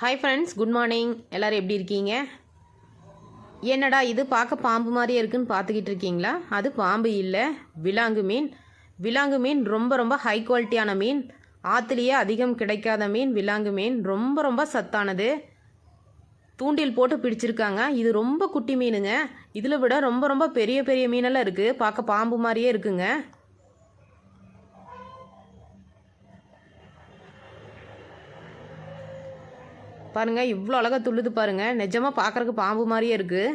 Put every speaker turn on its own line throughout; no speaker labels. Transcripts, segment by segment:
Hi friends good morning எல்லோரும் எப்படி இருக்கீங்க? என்னடா இது பார்க்க பாம்பு மாதிரியே இருக்குன்னு பார்த்துக்கிட்டு இருக்கீங்களா? அது பாம்பு இல்லை. விலாங்கு மீன். விலாங்கு மீன் ரொம்ப ரொம்ப ஹை குவாலிட்டியான மீன். ஆற்றுலேயே அதிகம் கிடைக்காத மீன் விலாங்கு மீன். ரொம்ப ரொம்ப சத்தானது. தூண்டில் போட்டு பிடிச்சிருக்காங்க. இது ரொம்ப குட்டி மீனுங்க. இதில் விட ரொம்ப ரொம்ப பெரிய பெரிய மீனெல்லாம் இருக்குது பார்க்க பாம்பு மாதிரியே இருக்குங்க. பாருங்கள் இவ்வளோ அழகாக துள்ளுது பாருங்கள் நிஜமாக பார்க்குறக்கு பாம்பு மாதிரியே இருக்குது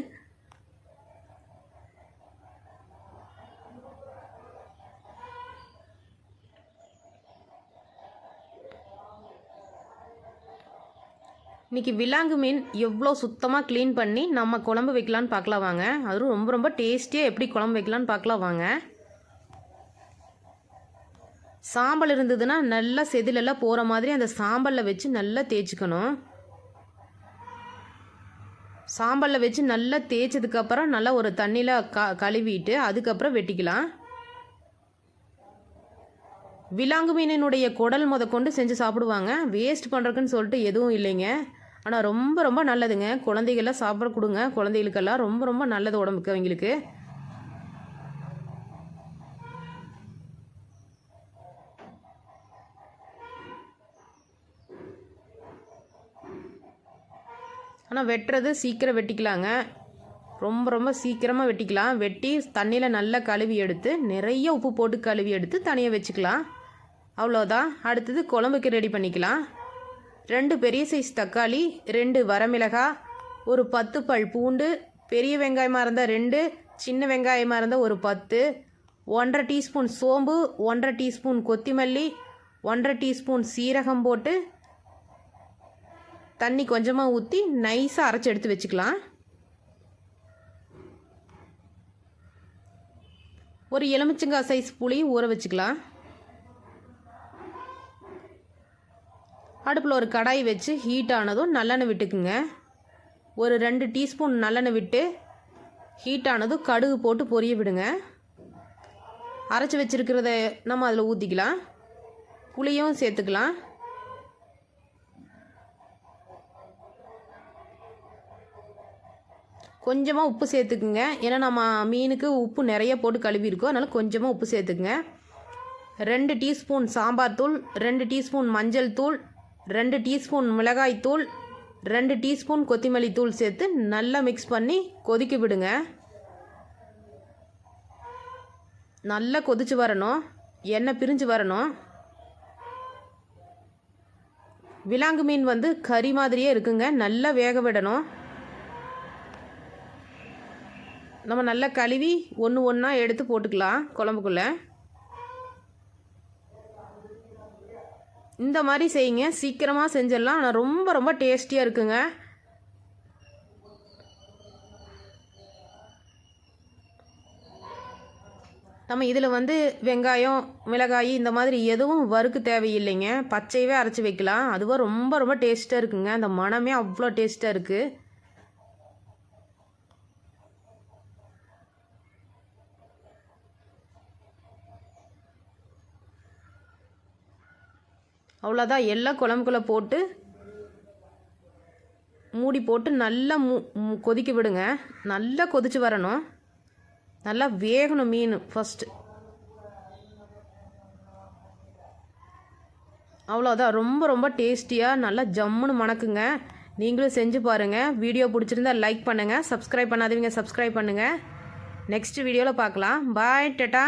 இன்னைக்கு விலாங்கு மீன் எவ்வளோ சுத்தமாக க்ளீன் பண்ணி நம்ம குழம்பு வைக்கலான்னு பார்க்கலாம் வாங்க. அதுவும் ரொம்ப ரொம்ப டேஸ்டியாக எப்படி குழம்பு வைக்கலான்னு பார்க்கலாம் வாங்க. சாம்பல் இருந்ததுன்னா நல்லா செதிலெல்லாம் போகிற மாதிரி அந்த சாம்பலில் வச்சு நல்லா தேய்ச்சிக்கணும். சாம்பலில் வச்சு நல்லா தேய்ச்சதுக்கப்புறம் நல்லா ஒரு தண்ணியில் க கழுவிட்டு அதுக்கப்புறம் வெட்டிக்கலாம். விலாங்கு மீனினுடைய குடல் முத கொண்டு செஞ்சு சாப்பிடுவாங்க. வேஸ்ட் பண்ணுறதுக்குன்னு சொல்லிட்டு எதுவும் இல்லைங்க. ஆனால் ரொம்ப ரொம்ப நல்லதுங்க. குழந்தைகள்லாம் சாப்பிட கொடுங்க. குழந்தைகளுக்கெல்லாம் ரொம்ப ரொம்ப நல்லது உடம்புக்கு அவங்களுக்கு. ஆனால் வெட்டுறது சீக்கிரம் வெட்டிக்கலாங்க. ரொம்ப ரொம்ப சீக்கிரமாக வெட்டிக்கலாம். வெட்டி தண்ணியில் நல்லா கழுவி எடுத்து நிறைய உப்பு போட்டு கழுவி எடுத்து தனியாக வச்சுக்கலாம். அவ்வளோதான் அடுத்தது குழம்புக்கு ரெடி பண்ணிக்கலாம். ரெண்டு பெரிய சைஸ் தக்காளி ரெண்டு வரமிளகாய் ஒரு பத்து பல் பூண்டு பெரிய வெங்காயமாக இருந்தால் ரெண்டு சின்ன வெங்காயமாக இருந்தால் ஒரு பத்து ஒன்றரை டீஸ்பூன் சோம்பு ஒன்றரை டீஸ்பூன் கொத்திமல்லி ஒன்றரை டீஸ்பூன் சீரகம் போட்டு தண்ணி கொஞ்சமாக ஊற்றி நைஸாக அரைச்சி எடுத்து வச்சுக்கலாம். ஒரு எலுமிச்சங்காய் சைஸ் புளி ஊற வச்சுக்கலாம். அடுப்பில் ஒரு கடாய் வச்சு ஹீட் ஆனதும் நல்லெண்ணெய் விட்டுக்குங்க. ஒரு ரெண்டு டீஸ்பூன் நல்லெண்ணெய் விட்டு ஹீட் ஆனதும் கடுகு போட்டு பொரிய விடுங்க. அரைச்சி வச்சுருக்கிறத நம்ம அதில் ஊற்றிக்கலாம் புளியும் சேர்த்துக்கலாம். கொஞ்சமாக உப்பு சேர்த்துக்குங்க. ஏன்னா நம்ம மீனுக்கு உப்பு நிறைய போட்டு கழுவிருக்கோம் அதனால் கொஞ்சமாக உப்பு சேர்த்துக்குங்க. ரெண்டு டீஸ்பூன் சாம்பார் தூள் ரெண்டு டீஸ்பூன் மஞ்சள் தூள் ரெண்டு டீஸ்பூன் மிளகாய் தூள் ரெண்டு டீஸ்பூன் கொத்திமல்லி தூள் சேர்த்து நல்லா மிக்ஸ் பண்ணி கொதிக்க விடுங்க. நல்லா கொதிச்சு வரணும். எண்ணெய் பிரிஞ்சு வரணும். விலாங்கு மீன் வந்து கறி மாதிரியே இருக்குங்க. நல்லா வேக விடணும். நம்ம நல்லா கழுவி ஒன்று ஒன்றா எடுத்து போட்டுக்கலாம் குழம்புக்குள்ளே. இந்த மாதிரி செய்யுங்க. சீக்கிரமாக செஞ்சிடலாம். ஆனால் ரொம்ப ரொம்ப டேஸ்டியாக இருக்குங்க. நம்ம இதில் வந்து வெங்காயம் மிளகாய் இந்த மாதிரி எதுவும் வறுக்கு தேவையில்லைங்க. பச்சையவே அரைச்சி வைக்கலாம். அதுவாக ரொம்ப ரொம்ப டேஸ்ட்டாக இருக்குங்க. அந்த மனமே அவ்வளோ டேஸ்ட்டாக இருக்குது அவ்வளோதான் எல்லாம் குழம்புக்குள்ளே போட்டு மூடி போட்டு நல்லா மூ கொதிக்க விடுங்க. நல்லா கொதிச்சு வரணும். நல்லா வேகணும் மீன் ஃபஸ்ட்டு அவ்வளோதான் ரொம்ப ரொம்ப டேஸ்டியாக நல்லா ஜம்முன்னு மணக்குங்க. நீங்களும் செஞ்சு பாருங்கள் வீடியோ பிடிச்சிருந்தா லைக் பண்ணுங்கள் சப்ஸ்கிரைப் பண்ணாதவங்க சப்ஸ்கிரைப் பண்ணுங்கள் நெக்ஸ்ட் வீடியோவில் பார்க்கலாம் பாய் டட்டா